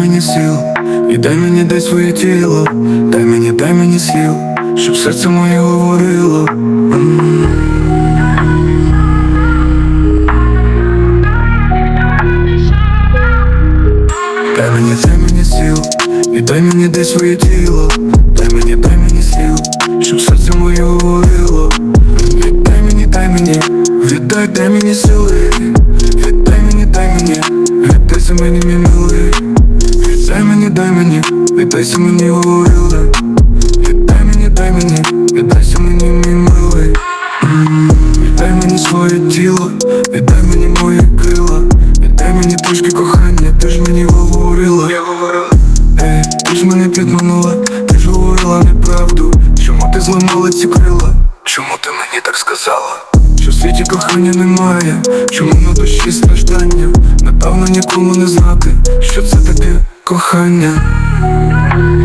мені сил, і дай мені дай своє тіло, дай мені, дай мені слів, щоб серце моє говорило. Дай мені, дай мені сил, і дай мені дай своє тіло, дай мені, дай мені слів, щоб серце моє говорило. Віддай мені, дай мені, віддай, дай мені сили, віддайся мені, говорили, віддай мені, дай мені, віддайся мені, мій милий. Віддай мені своє тіло, віддай мені мої крила, віддай мені трошки кохання, ти ж мені говорила. Я говорила, ей, ти ж мене підманула, ти ж говорила неправду. Чому ти зламала ці крила? Чому ти мені так сказала? Що в світі кохання немає, чому на душі страждання? Напевно нікому не знати, що це таке кохання. Thank you.